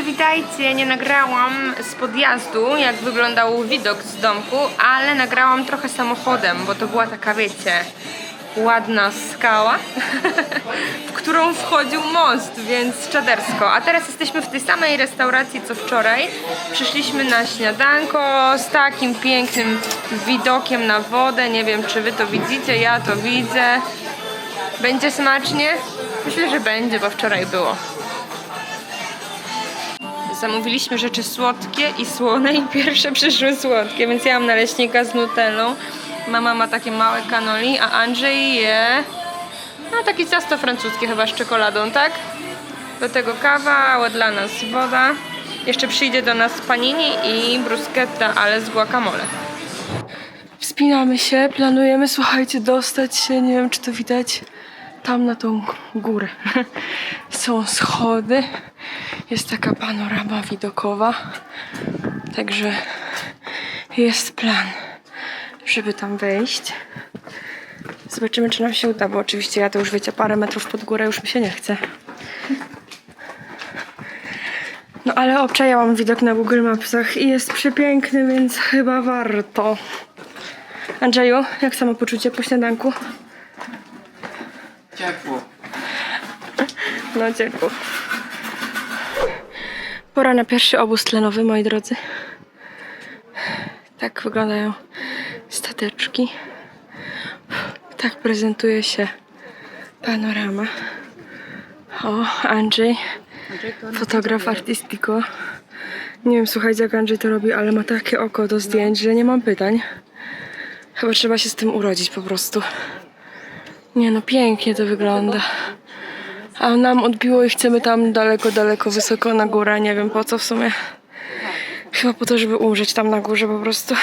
dobry, witajcie. Nie nagrałam z podjazdu, jak wyglądał widok z domku, ale nagrałam trochę samochodem, bo to była taka, wiecie, ładna skała, w którą wchodził most, więc czadersko. A teraz jesteśmy w tej samej restauracji co wczoraj. Przyszliśmy na śniadanko z takim pięknym widokiem na wodę. Nie wiem, czy wy to widzicie, ja to widzę. Będzie smacznie? Myślę, że będzie, bo wczoraj było. Zamówiliśmy rzeczy słodkie i słone i pierwsze przyszły słodkie, więc ja mam naleśnika z nutellą. Mama ma takie małe kanoli, a Andrzej je... No takie ciasto francuskie chyba z czekoladą, tak? Do tego kawa, dla nas woda. Jeszcze przyjdzie do nas panini i bruschetta, ale z guacamole. Wspinamy się, planujemy, słuchajcie, dostać się, nie wiem czy to widać, tam na tą górę. Są schody, jest taka panorama widokowa, także jest plan, żeby tam wejść. Zobaczymy, czy nam się uda, bo oczywiście ja to już wiecie, parę metrów pod górę już mi się nie chce. No ale obczajałam widok na Google Mapsach i jest przepiękny, więc chyba warto. Andrzeju, jak samopoczucie po śniadanku? No ciepło. Pora na pierwszy obóz tlenowy, moi drodzy. Tak wyglądają stateczki. Tak prezentuje się panorama. O, Andrzej, fotograf artystico. Nie wiem, słuchajcie, jak Andrzej to robi, ale ma takie oko do zdjęć, że nie mam pytań. Chyba trzeba się z tym urodzić po prostu. Nie no, pięknie to wygląda. A nam odbiło i chcemy tam daleko, daleko, wysoko na górę. Nie wiem po co w sumie. Chyba po to, żeby umrzeć tam na górze po prostu.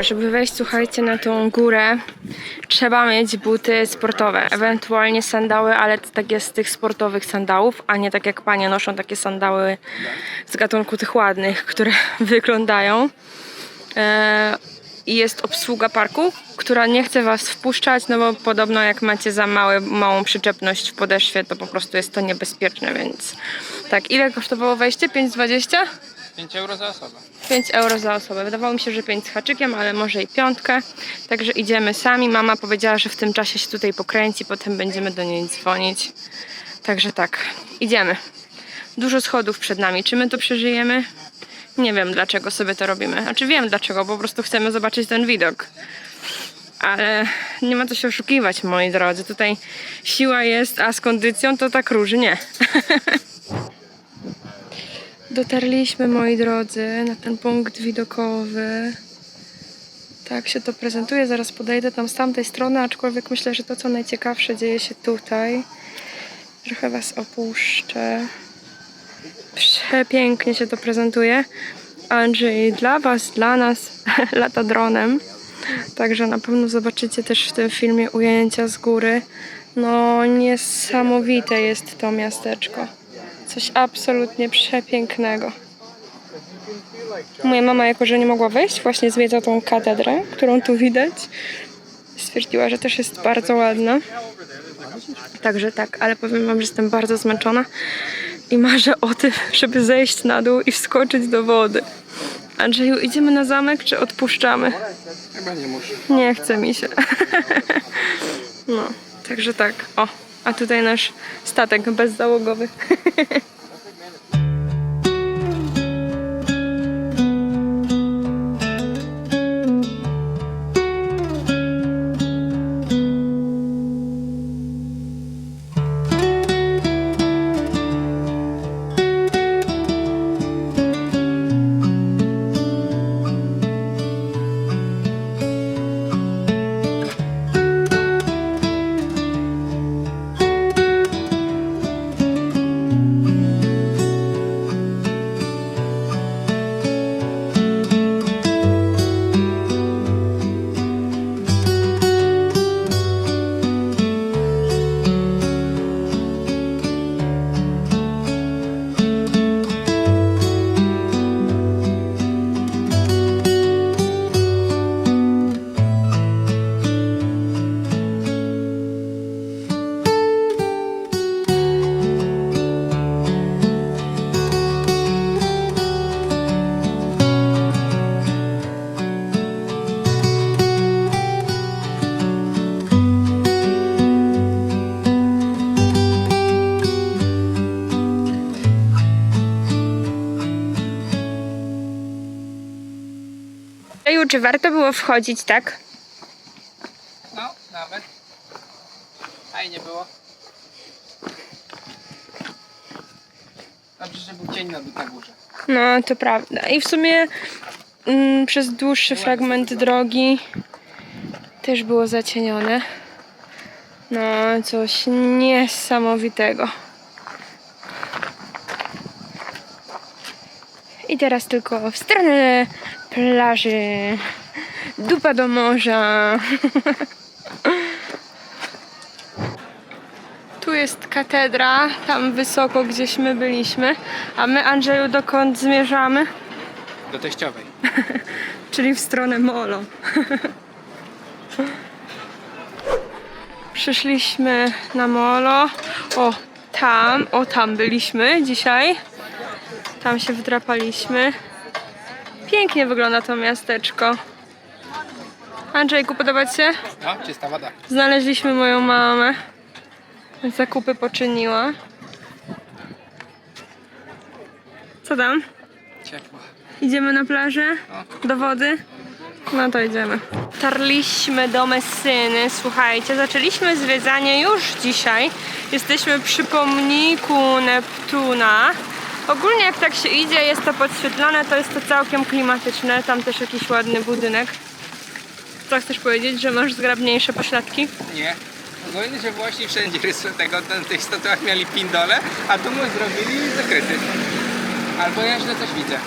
Żeby wejść, słuchajcie, na tą górę, trzeba mieć buty sportowe, ewentualnie sandały, ale to takie z tych sportowych sandałów, a nie tak jak panie noszą takie sandały z gatunku tych ładnych, które wyglądają. Eee, i jest obsługa parku, która nie chce was wpuszczać, no bo podobno jak macie za małą przyczepność w podeszwie, to po prostu jest to niebezpieczne, więc tak. Ile kosztowało wejście? 5,20? 5 euro za osobę. 5 euro za osobę. Wydawało mi się, że 5 z haczykiem, ale może i piątkę. Także idziemy sami. Mama powiedziała, że w tym czasie się tutaj pokręci, potem będziemy do niej dzwonić. Także tak, idziemy. Dużo schodów przed nami. Czy my to przeżyjemy? Nie wiem dlaczego sobie to robimy. Znaczy wiem dlaczego, po prostu chcemy zobaczyć ten widok. Ale nie ma co się oszukiwać, moi drodzy. Tutaj siła jest, a z kondycją to tak różnie. Dotarliśmy, moi drodzy, na ten punkt widokowy. Tak się to prezentuje. Zaraz podejdę tam z tamtej strony, aczkolwiek myślę, że to co najciekawsze dzieje się tutaj. Trochę Was opuszczę. Przepięknie się to prezentuje. Andrzej dla Was, dla nas lata dronem. Także na pewno zobaczycie też w tym filmie ujęcia z góry. No niesamowite jest to miasteczko. Coś absolutnie przepięknego. Moja mama, jako że nie mogła wejść, właśnie zwiedza tą katedrę, którą tu widać. Stwierdziła, że też jest bardzo ładna. Także tak, ale powiem wam, że jestem bardzo zmęczona i marzę o tym, żeby zejść na dół i wskoczyć do wody. Andrzeju, idziemy na zamek, czy odpuszczamy? Chyba nie muszę. Nie chce mi się. No, także tak. O, a tutaj nasz statek bezzałogowy. Andrzeju, czy warto było wchodzić, tak? No, nawet. Fajnie było. Dobrze, że był cień na, na górze. No, to prawda. I w sumie mm, przez dłuższy fragment drogi też było zacienione. No, coś niesamowitego. I teraz tylko w stronę plaży. Dupa do morza. Tu jest katedra, tam wysoko gdzieś my byliśmy. A my, Andrzeju, dokąd zmierzamy? Do teściowej. Czyli w stronę molo. Przyszliśmy na molo. O, tam, o tam byliśmy dzisiaj. Tam się wdrapaliśmy. Pięknie wygląda to miasteczko. Andrzejku, podoba ci się? No, czysta woda. Znaleźliśmy moją mamę. Zakupy poczyniła. Co tam? Ciepło. Idziemy na plażę? Do wody? No to idziemy. Tarliśmy do Messyny. Słuchajcie, zaczęliśmy zwiedzanie już dzisiaj. Jesteśmy przy pomniku Neptuna. Ogólnie jak tak się idzie, jest to podświetlone, to jest to całkiem klimatyczne. Tam też jakiś ładny budynek. Co chcesz powiedzieć, że masz zgrabniejsze pośladki? Nie. Ogólnie, że Włosi wszędzie rysują tego, na tych statuach mieli pindole, a tu mu zrobili zakryty. Albo ja źle coś widzę.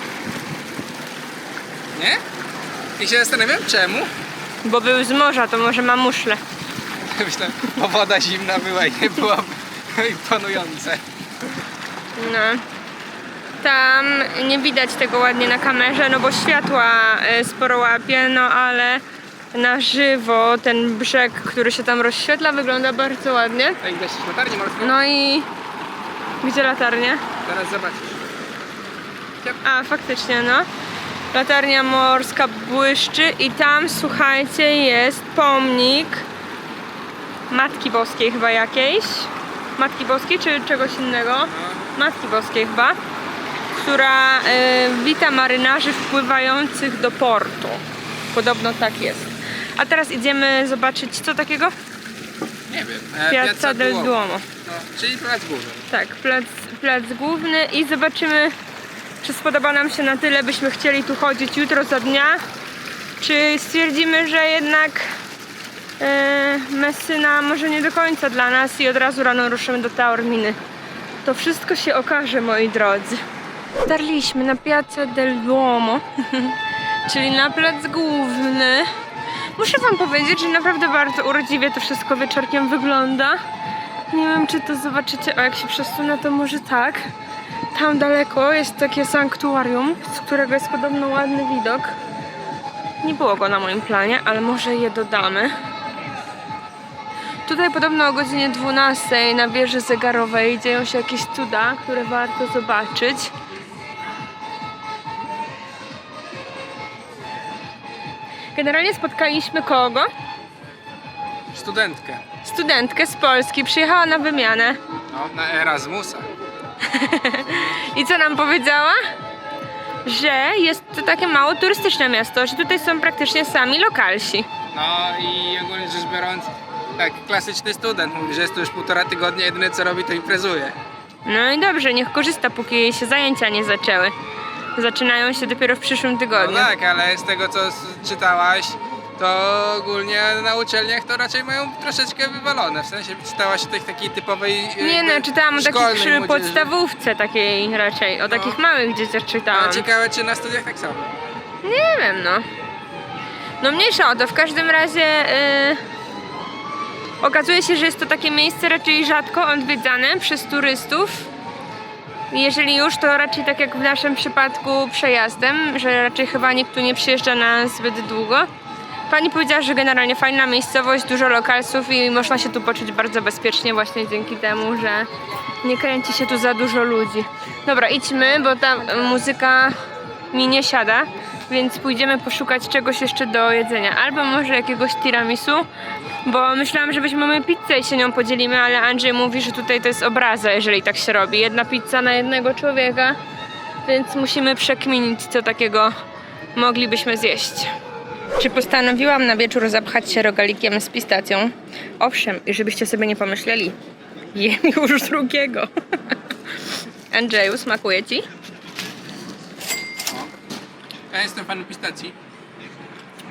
Nie? I się zastanawiam czemu. Bo był z morza, to może ma muszle. Myślę, bo woda zimna była i nie byłoby imponujące. No. Tam nie widać tego ładnie na kamerze, no bo światła e, sporo łapie, no ale na żywo ten brzeg, który się tam rozświetla, wygląda bardzo ładnie. To idę się latarnię morską. No i gdzie latarnie? Teraz zobaczysz. A, faktycznie, no. Latarnia morska błyszczy i tam, słuchajcie, jest pomnik Matki Boskiej chyba jakiejś. Matki Boskiej czy czegoś innego? Matki Boskiej chyba. Która y, wita marynarzy wpływających do portu. Podobno tak jest. A teraz idziemy zobaczyć co takiego? Nie wiem. E, Piazza del Duomo. Duomo. No, czyli plac główny. Tak, plac, plac główny i zobaczymy, czy spodoba nam się na tyle, byśmy chcieli tu chodzić jutro za dnia, czy stwierdzimy, że jednak e, Messyna może nie do końca dla nas i od razu rano ruszymy do Taorminy. To wszystko się okaże, moi drodzy. Dotarliśmy na Piazza del Duomo, czyli na plac główny. Muszę wam powiedzieć, że naprawdę bardzo urodziwie to wszystko wieczorkiem wygląda. Nie wiem, czy to zobaczycie, a jak się przesunę, to może tak. Tam daleko jest takie sanktuarium, z którego jest podobno ładny widok. Nie było go na moim planie, ale może je dodamy. Tutaj podobno o godzinie 12 na wieży zegarowej dzieją się jakieś cuda, które warto zobaczyć. Generalnie spotkaliśmy kogo? Studentkę. Studentkę z Polski, przyjechała na wymianę. No, na Erasmusa. I co nam powiedziała? Że jest to takie mało turystyczne miasto, że tutaj są praktycznie sami lokalsi. No i ogólnie rzecz biorąc, tak, klasyczny student mówi, że jest tu już półtora tygodnia, jedyne co robi to imprezuje. No i dobrze, niech korzysta, póki jej się zajęcia nie zaczęły. Zaczynają się dopiero w przyszłym No tygodniu. tak, ale z tego co czytałaś, to ogólnie na uczelniach to raczej mają troszeczkę wywalone. W sensie czytałaś o tej takiej typowej. Nie jakby no, czytałam o takich przy młodzieży. podstawówce takiej raczej, o takich małych dzieciach A czytałam. ciekawe czy na studiach tak samo. Nie wiem, no. No mniejsza o to, w każdym razie yy, okazuje się, że jest to takie miejsce raczej rzadko odwiedzane przez turystów. Jeżeli już, to raczej tak jak w naszym przypadku przejazdem, że raczej chyba nikt tu nie przyjeżdża na zbyt długo. Pani powiedziała, że generalnie fajna miejscowość, dużo lokalsów i można się tu poczuć bardzo bezpiecznie właśnie dzięki temu, że nie kręci się tu za dużo ludzi. Dobra, idźmy, bo ta muzyka mi nie siada, więc pójdziemy poszukać czegoś jeszcze do jedzenia. Albo może jakiegoś tiramisu, bo myślałam, że weźmiemy pizzę i się nią podzielimy, ale Andrzej mówi, że tutaj to jest obraza, jeżeli tak się robi. Jedna pizza na jednego człowieka, więc musimy przekminić, co takiego moglibyśmy zjeść. Czy postanowiłam na wieczór zapchać się rogalikiem z pistacją? Owszem, i żebyście sobie nie pomyśleli, jem już drugiego. Andrzeju, smakuje ci? Ja jestem fanem pistacji.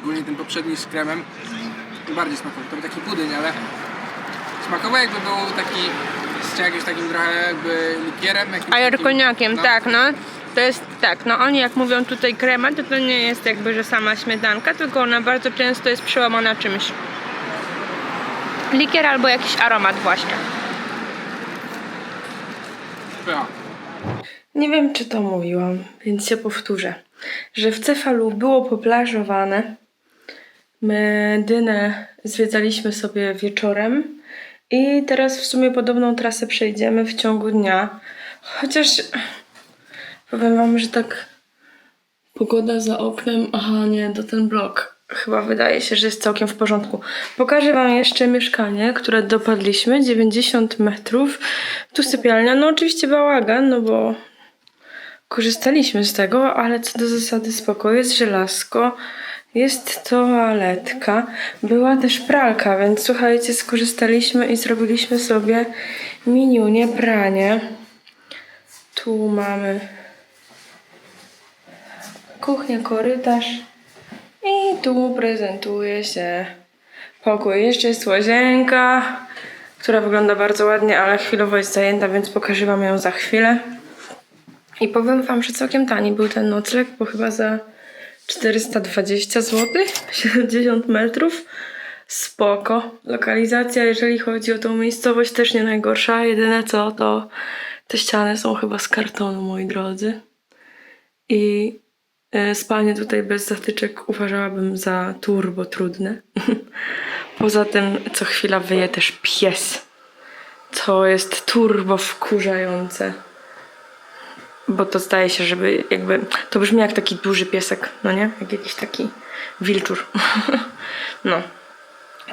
Ogólnie ten poprzedni z kremem bardziej smakował. To był taki budyń, ale smakował jakby był taki z jakimś takim trochę jakby likierem. Jakimś A takim- koniakiem, no. tak, no. To jest tak, no oni jak mówią tutaj krema, to to nie jest jakby, że sama śmietanka, tylko ona bardzo często jest przełamana czymś. Likier albo jakiś aromat właśnie. Pycha. Nie wiem, czy to mówiłam, więc się powtórzę, że w Cefalu było poplażowane. My Dynę zwiedzaliśmy sobie wieczorem i teraz w sumie podobną trasę przejdziemy w ciągu dnia. Chociaż powiem wam, że tak pogoda za oknem, aha nie, to ten blok. Chyba wydaje się, że jest całkiem w porządku. Pokażę wam jeszcze mieszkanie, które dopadliśmy, 90 metrów. Tu sypialnia, no oczywiście bałagan, no bo korzystaliśmy z tego, ale co do zasady spoko. Jest żelazko, jest toaletka, była też pralka, więc słuchajcie, skorzystaliśmy i zrobiliśmy sobie miniunie pranie. Tu mamy kuchnię, korytarz i tu prezentuje się pokój. Jeszcze jest łazienka, która wygląda bardzo ładnie, ale chwilowo jest zajęta, więc pokażę wam ją za chwilę. I powiem wam, że całkiem tani był ten nocleg, bo chyba za 420 zł, 70 metrów. Spoko. Lokalizacja, jeżeli chodzi o tą miejscowość, też nie najgorsza. Jedyne co, to te ściany są chyba z kartonu, moi drodzy. I e, spanie tutaj bez zatyczek uważałabym za turbo trudne. Poza tym, co chwila wyje też pies. To jest turbo wkurzające. Bo to zdaje się, żeby jakby. To brzmi jak taki duży piesek, no nie? Jak jakiś taki wilczur. no.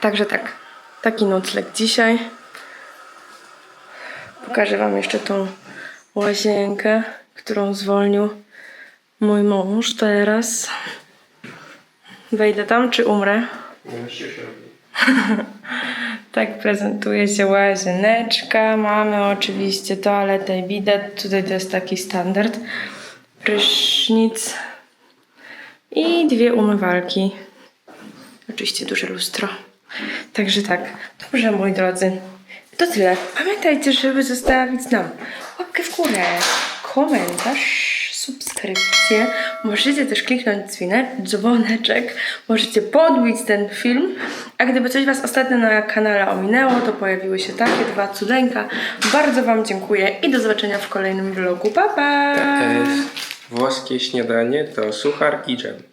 Także tak. Taki nocleg dzisiaj. Pokażę Wam jeszcze tą łazienkę, którą zwolnił mój mąż teraz. Wejdę tam, czy umrę? Tak prezentuje się łazieneczka. Mamy oczywiście toaletę i bidet. Tutaj to jest taki standard. Prysznic. I dwie umywalki. Oczywiście duże lustro. Także tak. Dobrze, moi drodzy. To tyle. Pamiętajcie, żeby zostawić nam łapkę w górę, komentarz, subskrypcję. Możecie też kliknąć dzwone- dzwoneczek. Możecie podbić ten film. A gdyby coś Was ostatnio na kanale ominęło, to pojawiły się takie dwa cudeńka. Bardzo Wam dziękuję i do zobaczenia w kolejnym vlogu. Pa, pa! Włoskie śniadanie to suchar i dżem.